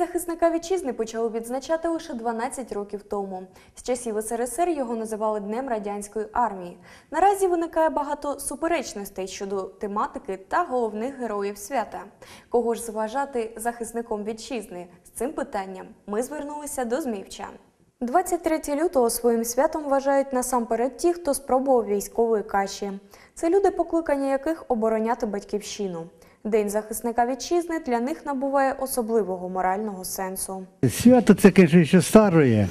Захисника вітчизни почали відзначати лише 12 років тому. З часів СРСР його називали Днем радянської армії. Наразі виникає багато суперечностей щодо тематики та головних героїв свята. Кого ж зважати захисником вітчизни? З цим питанням ми звернулися до зміївчан. 23 лютого своїм святом вважають насамперед ті, хто спробував військової каші. Це люди, покликання яких обороняти батьківщину. День захисника вітчизни для них набуває особливого морального сенсу. Свято це, конечно, еще старое,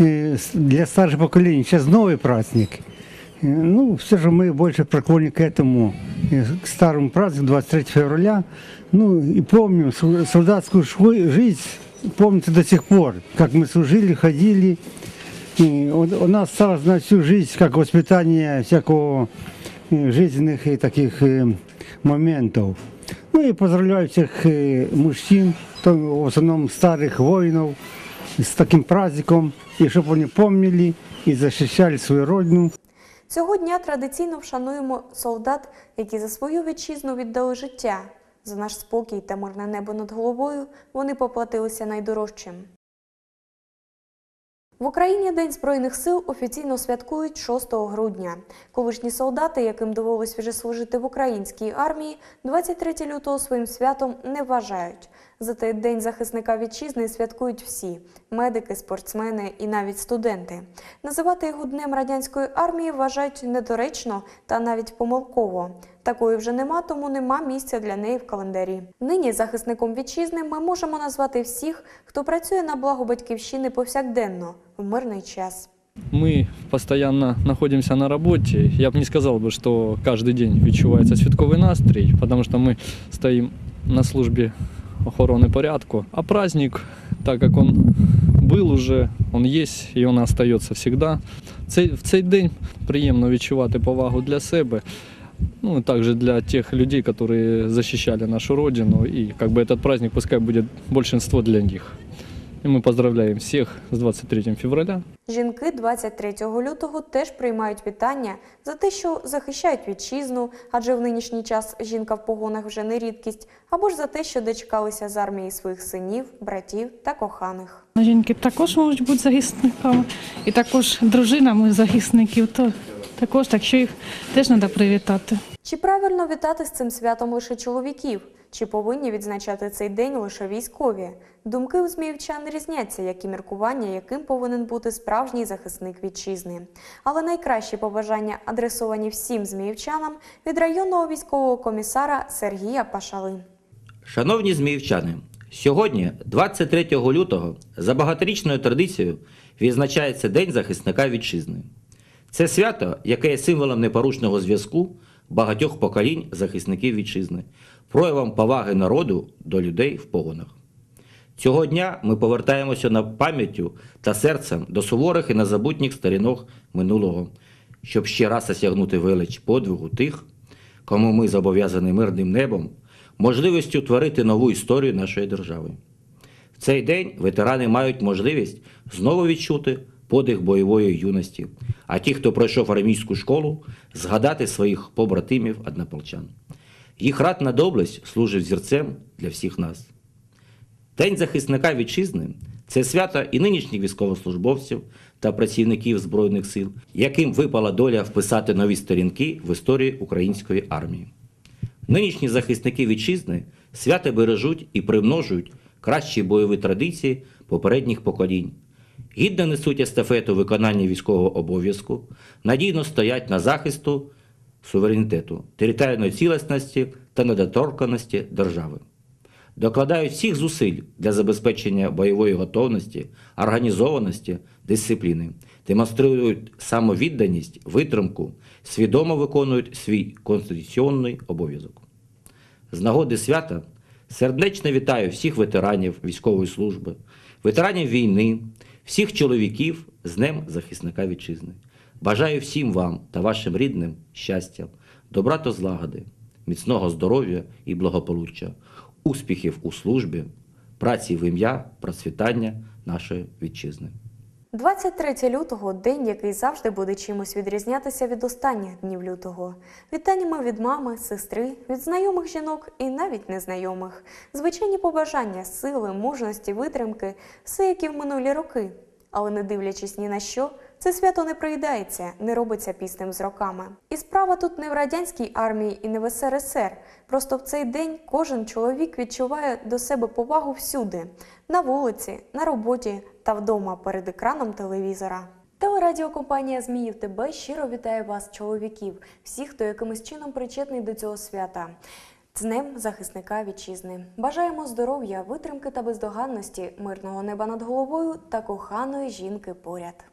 э, с- для старшего поколения. Сейчас новый праздник. Э, Ну, все же мы больше приклонны к этому, э, к старому празднику 23 февраля. Ну, и помним су- солдатскую швы- жизнь, помните до сих пор, как мы служили, ходили. И вот у нас осталось на всю жизнь, как воспитание всякого э, жизненных и таких э, моментов. Ну и поздравляю всех э, мужчин, то в основном старых воинов, с таким праздником, и чтобы они помнили и защищали свою родину. Цього дня традиційно вшануємо солдат, які за свою вітчизну віддали життя. За наш спокій та мирне небо над головою вони поплатилися найдорожчим. В Україні День Збройних сил офіційно святкують 6 грудня. Колишні солдати, яким довелось вже служити в українській армії, 23 лютого своїм святом не вважають. Зате День захисника вітчизни святкують всі медики, спортсмени і навіть студенти. Називати його Днем радянської армії вважають недоречно та навіть помилково. Такої вже нема, тому нема місця для неї в календарі. Нині захисником вітчизни ми можемо назвати всіх, хто працює на благо батьківщини повсякденно в мирний час. Мы постоянно находимся на работе. Я бы не сказал бы, что каждый день відчувається святковий настрій, потому что мы стоим на службе охорони порядку. А праздник, так как он был уже, он есть і он остается всегда. Цей, в цей день приємно відчувати повагу для себе, ну и также для тех людей, которые защищали нашу родину. И как бы этот праздник пускай будет большинство для них. И мы поздравляем всех с 23 февраля. Жінки 23 лютого теж приймають вітання за те, що захищають вітчизну, адже в нинішній час жінка в погонах вже не рідкість, або ж за те, що дочекалися з армії своїх синів, братів та коханих. Жінки також можуть бути захисниками, і також дружинами захисників, то також так що їх теж треба привітати. Чи правильно вітати з цим святом лише чоловіків? Чи повинні відзначати цей день лише військові? Думки у зміївчан різняться, як і міркування, яким повинен бути справжній захисник вітчизни. Але найкращі побажання адресовані всім зміївчанам від районного військового комісара Сергія Пашали. Шановні зміївчани, сьогодні, 23 лютого, за багаторічною традицією відзначається День захисника вітчизни. Це свято, яке є символом непорушного зв'язку багатьох поколінь захисників вітчизни, проявом поваги народу до людей в погонах. Цього дня ми повертаємося на пам'яттю та серцем до суворих і незабутніх сторінок минулого, щоб ще раз осягнути велич подвигу тих, кому ми зобов'язані мирним небом, можливістю творити нову історію нашої держави. В цей день ветерани мають можливість знову відчути подих бойової юності, а ті, хто пройшов армійську школу, згадати своїх побратимів однополчан. Їх ратна доблесть служить зірцем для всіх нас. День захисника вітчизни це свято і нинішніх військовослужбовців та працівників Збройних сил, яким випала доля вписати нові сторінки в історії української армії. Нинішні захисники вітчизни свято бережуть і примножують кращі бойові традиції попередніх поколінь, гідно несуть естафету виконання військового обов'язку, надійно стоять на захисту суверенітету, територіальної цілісності та недоторканості держави докладають всіх зусиль для забезпечення бойової готовності, організованості, дисципліни, демонструють самовідданість, витримку, свідомо виконують свій конституційний обов'язок. З нагоди свята сердечно вітаю всіх ветеранів військової служби, ветеранів війни, всіх чоловіків з Днем захисника вітчизни. Бажаю всім вам та вашим рідним щастя, добра та злагоди, міцного здоров'я і благополуччя, успіхів у службі, праці в ім'я, процвітання нашої вітчизни. 23 лютого день, який завжди буде чимось відрізнятися від останніх днів лютого. Вітаннями від мами, сестри, від знайомих жінок і навіть незнайомих. Звичайні побажання, сили, мужності, витримки, все які в минулі роки. Але не дивлячись ні на що, це свято не проїдається, не робиться пісним з роками. І справа тут не в радянській армії і не в СРСР. Просто в цей день кожен чоловік відчуває до себе повагу всюди: на вулиці, на роботі та вдома перед екраном телевізора. Телерадіокомпанія Зміїв ТБ щиро вітає вас, чоловіків, всіх, хто якимось чином причетний до цього свята. Днем захисника вітчизни. Бажаємо здоров'я, витримки та бездоганності, мирного неба над головою та коханої жінки поряд.